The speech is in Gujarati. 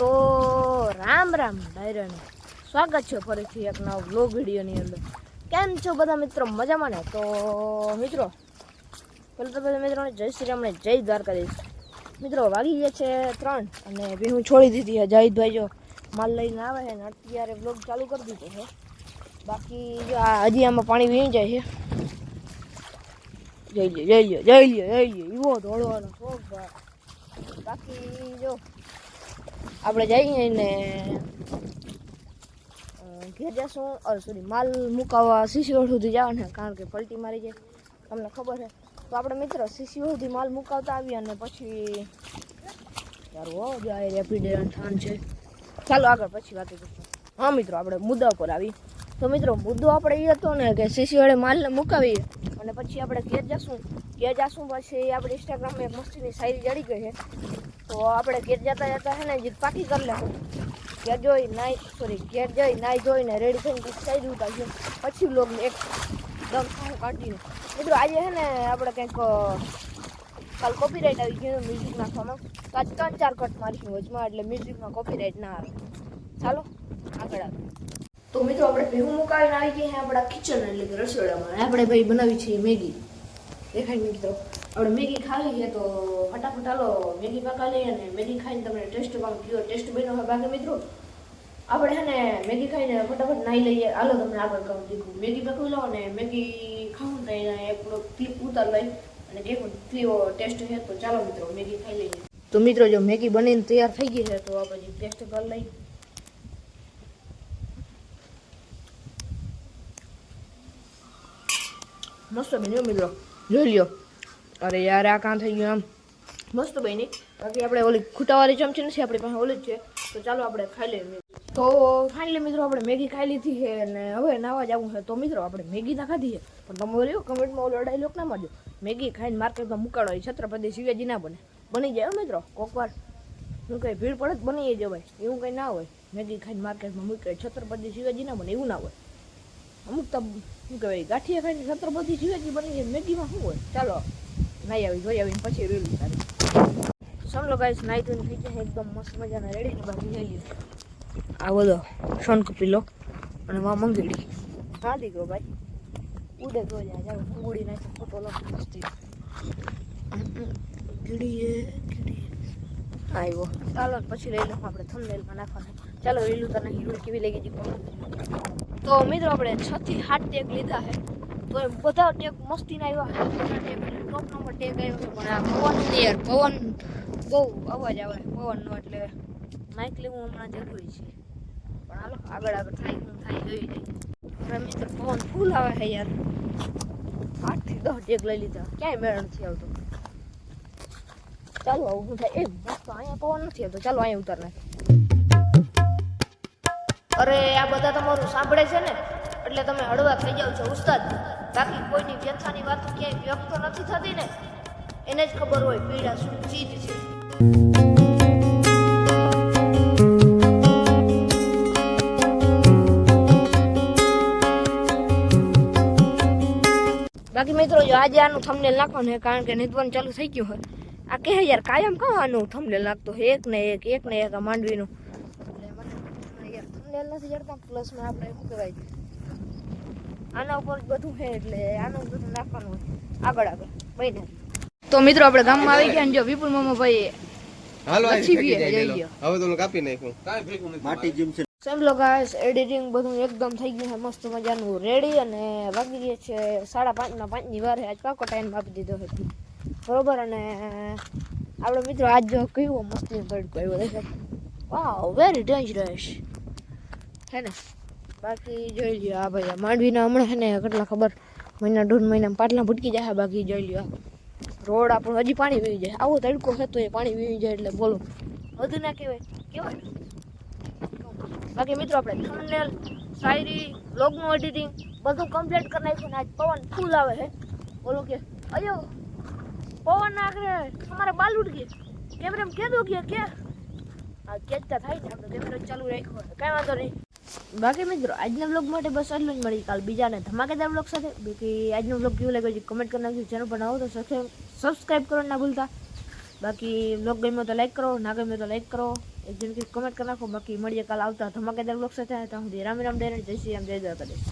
તો રામ રામ ડાયરાને સ્વાગત છે ફરીથી એક નવા બ્લોગ વિડીયોની અંદર. કેમ છો બધા મિત્રો? મજામાં ને? તો મિત્રો, પેલું તો બધા મિત્રોને જય શ્રી રામને જય દ્વારકાધીશ મિત્રો, વાગી ગયા છે ત્રણ અને બી હું છોડી દીધી છે. જાહિદભાઈ જો, માલ લઈને આવે છે ને, અત્યારે બ્લોગ ચાલુ કરી દીધો છે. બાકી જો આ હજી આમાં પાણી વીણી જાય છે. જઈ લ્યો જઈ લ્યો જઈ લ્યો જઈ લ્યો. એવો શોખ બાકી જો આપણે જઈએ ને ઘેર જશું. અરે સોરી માલ મુકાવવા શિશિયોડ સુધી જાવ ને કારણ કે પલટી મારી જાય તમને ખબર છે. તો આપણે મિત્ર શિશિયોડ સુધી માલ મુકાવતા આવીએ અને પછી સારું હો, જાય રેપિડ ઠાન છે. ચાલો આગળ પછી વાત કરીશું. હા, મિત્રો, આપણે મુદ્દા ઉપર આવી તો મિત્રો, મુદ્દો આપણે એ હતો ને કે શિશિયોડે માલને મુકાવીએ. અને પછી આપણે ઘેર જશું. ઘેર જશું પછી આપણે ઇન્સ્ટાગ્રામમાં એક મસ્તીની શાયરી જડી ગઈ છે. તો આપણે ઘેર જતા જતા છે ને જીત પાકી કરી લેવું ઘેર જોઈ, નાઈ સોરી ઘેર જઈ, નાઈ જોઈને રેડી થઈને પછી શાયરી ઉતારશે પછી લોક એક દમ સારું કાઢીને મિત્રો, આજે છે ને આપણે કંઈક કાલ કાલ કોપીરાઇટ આવી ગયું મ્યુઝિક નાખવામાં. તો આજ ત્રણ ચાર કટ મારીશું વચમાં, એટલે મ્યુઝિકમાં કોપીરાઇટ ના આવે. ચાલો, આગળ આવે તો મિત્રો આપણે ભેહું મુકાવીને આવી ગયા આપણા કિચન એટલે કે રસોડામાં. આપણે ભાઈ બનાવી છે મેગી. દેખાય મિત્રો? આપણે મેગી ખાવી છે તો ફટાફટ હાલો મેગી પાકા લઈએ અને મેગી ખાઈને તમને ટેસ્ટ પણ કયો ટેસ્ટ બન્યો હોય બાકી મિત્રો. આપણે છે ને મેગી ખાઈને ફટાફટ નાહી લઈએ. હાલો તમને આગળ કહું દીધું મેગી પકવી લો અને મેગી ખાવું તો એના એક ક્લિપ ઉતાર લઈ અને કેવું કેવો ટેસ્ટ છે તો ચાલો મિત્રો, મેગી ખાઈ લઈએ. તો મિત્રો, જો મેગી બનીને તૈયાર થઈ ગઈ છે, તો આપણે ટેસ્ટ કરી લઈ મસ્ત બન્યો મિત્રો. જોઈ લ્યો. અરે યાર, આ કાં થઈ ગયું આમ. મસ્ત બની. બાકી આપણે ઓલી ખૂટાવાળી ચમચી નથી, આપણી પાસે ઓલી જ છે. તો ચાલો આપણે ખાઈ લઈએ તો ફાઇનલી મિત્રો, આપણે મેગી ખાઈ લીધી છે અને હવે નાવા જવું છે. તો મિત્રો, આપણે મેગી ના ખાધી છે. પણ તમે રહ્યો કમેન્ટમાં ઓલો લોક ના મારજો. મેગી ખાઈને માર્કેટમાં મુકાડો હોય છત્રપતિ શિવાજી ના બને. બની જાય મિત્રો કોક વાર હું કંઈ ભીડ પડે જ બની જવાય એવું કંઈ ના હોય. મેગી ખાઈને માર્કેટમાં મૂકે છત્રપતિ શિવાજી ના બને, એવું ના હોય. અમુક તો શું કહેવાય ગાંઠિયા ખાઈને છત્રપતિ શિવાજી બની જાય મેગીમાં શું હોય? ચાલો નાઈ આવી જોઈ આવીને પછી રેલું તારે. સમલો ગાઈસ નાઈ ધોઈને થઈ જાય એકદમ મસ્ત મજાના રેડી ને બાકી જઈ આ બધો શન કપી લો અને વા મંગળી. હા દીકરો ભાઈ? ઉડે ગયો જાય જાવ ઉડી નાખે ફોટો લો મસ્તી. કીડીએ કીડીએ. આવ્યો ચાલો પછી લઈ લઉં આપણે થંબનેલમાં નાખવાનું. ચાલો રેલું તને હીરો કેવી લાગી જી તો મિત્રો આપણે છ થી સાત ટેક લીધા છે. તો એમ બધા ટેક મસ્તીના આવ્યા ટોપ નંબર ટેક આવ્યો છે. પણ આ પવન ને યાર પવન બહુ અવાજ આવે પવનનો એટલે માઇક લેવું હમણાં જરૂરી છે. પણ હાલો, આગળ આગળ થાય હું થાય જોઈ જાય મિત્ર પવન ફૂલ આવે છે યાર. આઠથી દસ ટેક લઈ લીધા. ક્યાંય મેળ નથી આવતો. ચાલો આવું શું થાય. એ મસ્ત અહીંયા પવન નથી આવતો. ચાલો, અહીંયા ઉતાર નાખે અરે, આ બધા તમારું સાંભળે છે ને? એટલે તમે હળવા થઈ જાવ છો, ઉસ્તાદ. બાકી કોઈની વ્યથાની વાત ક્યાંય વ્યક્ત નથી થતી ને? એને જ ખબર હોય, પીડા શું ચીજ છે. બાકી મિત્રો, જો આજે આનું થંબનેલ નાખવાનું છે કારણ કે નિધવાનું ચાલુ થઈ ગયું હોય. આ કહે યાર, કાયમ કાં આનું થંબનેલ નાખતો એક ને એક એક ને એક, આ માંડવીનું. મને નથી જડતા પ્લસમાં આપણે શું કહેવાય? આના ઉપર બધું છે એટલે આનું બધું નાખવાનું આગળ આગળ. બને તો મિત્રો આપણે ગામમાં આવી ગયા ને જો વિપુલ મામા ભાઈ હાલો. હવે તો કાપી નાખ્યું. માટી જીમ છે. સેમ્પલો ગાઈસ એડિટિંગ બધું એકદમ થઈ ગયું છે. મસ્ત મજાનું રેડી અને વાગી ગયા છે સાડા પાંચના પાંચની વારે. આજ પાકો ટાઈમ આપી દીધો છે. બરોબર? અને આપણે મિત્રો આજ જો કેવો મસ્તી તડકો આવ્યો દેખે વાવ વેરી ડેન્જરસ હે ને? બાકી જોઈ લ્યો આ ભાઈ માંડવીના હમણાં છે ને, કેટલા ખબર, મહિના દોઢ મહિના પાટલા ભટકી જાય બાકી જોઈ લ્યો રોડ આપણો હજી પાણી વીવી જાય. આવો તડકો છે એ પાણી વીવી જાય એટલે બોલો. વધુ ના કહેવાય. કહેવાય બાકી મિત્રો આપણે થંબનેલ શાયરી બ્લોગનું એડિટિંગ બધું કમ્પ્લીટ કરી નાખ્યું ને આજ પવન ફૂલ આવે છે. બોલો કે, અયો, પવન આગળ તમારે બાલ ઉડકી ગઈ કેમેરા કે કે? આ કેચતા થાય ને, આપણે કેમેરા ચાલુ રાખ્યો કાંઈ વાંધો નહીં. બાકી મિત્રો, આજના બ્લોગ માટે બસ એટલું જ મળી કાલ બીજાને ધમાકેદાર બ્લોગ સાથે. બાકી આજનો બ્લોગ કેવું લાગ્યો છે કમેન્ટ કરી નાખજો. ચેનલ પર આવો તો સબસ્ક્રાઈબ કરો ના ભૂલતા. બાકી બ્લોગ ગમ્યો તો લાઈક કરો, ના ગમ્યો તો લાઈક કરો. એક જણ કે કમેન્ટ કરી નાખો. બાકી મળીએ કાલ આવતા ધમાકેદાર બ્લોગ સાથે. ત્યાં સુધી રામ રામ ડેરણ, જય શ્રી રામ, જય દ્વારકાધીશ.